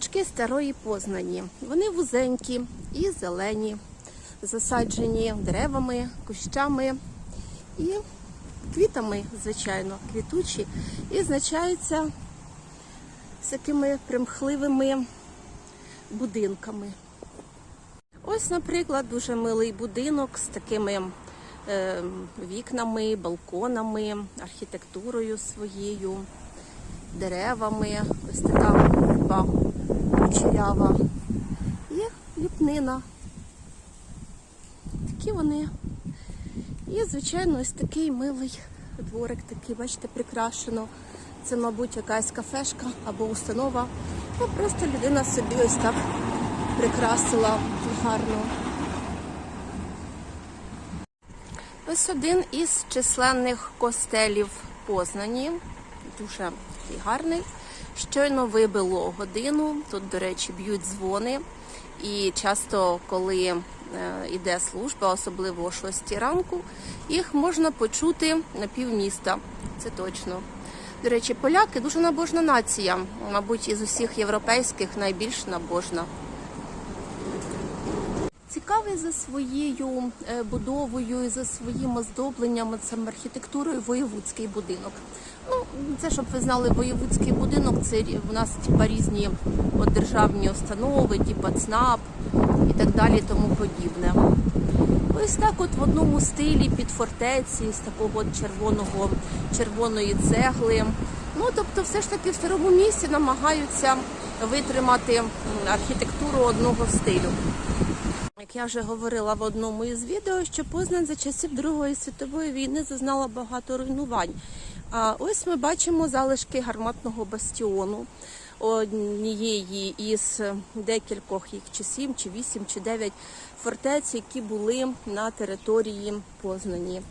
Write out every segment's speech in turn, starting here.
Вулички старої Познані. Вони вузенькі і зелені, засаджені деревами, кущами і квітами, звичайно, квітучі, і значаються з такими примхливими будинками. Ось, наприклад, дуже милий будинок з такими е, вікнами, балконами, архітектурою своєю, деревами. Ось така верба кучерява. І ліпнина. Такі вони. І, звичайно, ось такий милий дворик, такий, бачите, прикрашено. Це, мабуть, якась кафешка або установа. Ну, просто людина собі ось так прикрасила гарно. Ось один із численних костелів Познані. Дуже такий гарний. Щойно вибило годину. Тут, до речі, б'ють дзвони. І часто, коли е, йде служба, особливо о 6 ранку, їх можна почути на півміста. Це точно. До речі, поляки дуже набожна нація. Мабуть, із усіх європейських найбільш набожна. Цікавий за своєю е, будовою і за своїм оздобленням, цим архітектурою воєвудський будинок. Ну, це щоб ви знали, воєвудський будинок це у нас типа різні державні установи, типа ЦНАП і так далі, тому подібне. Ось так, от в одному стилі під фортеці з такого от червоного червоної цегли. Ну тобто, все ж таки в старому місті намагаються витримати архітектуру одного стилю. Як я вже говорила в одному із відео, що Познань за часів Другої світової війни зазнала багато руйнувань. А ось ми бачимо залишки гарматного бастіону однієї із декількох їх чи сім, чи вісім, чи дев'ять фортець, які були на території Познані.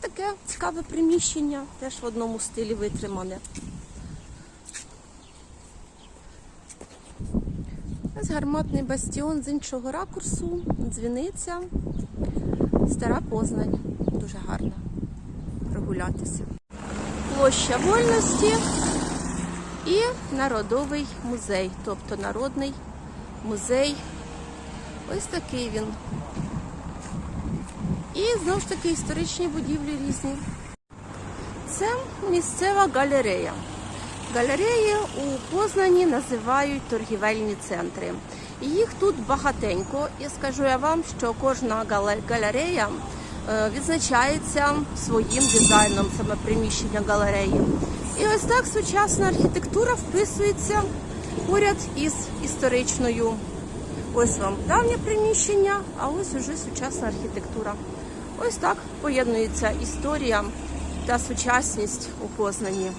Таке цікаве приміщення, теж в одному стилі витримане. Ось гарматний бастіон з іншого ракурсу, дзвіниця, стара Познань. Дуже гарно прогулятися. Площа вольності і народовий музей, тобто народний музей. Ось такий він. І знову ж таки історичні будівлі різні. Це місцева галерея. Галереї у Познані називають торгівельні центри. Їх тут багатенько, і скажу я вам, що кожна галерея е, відзначається своїм дизайном, саме приміщення галереї. І ось так сучасна архітектура вписується поряд із історичною. Ось вам давнє приміщення, а ось уже сучасна архітектура. Ось так поєднується історія та сучасність у Познані.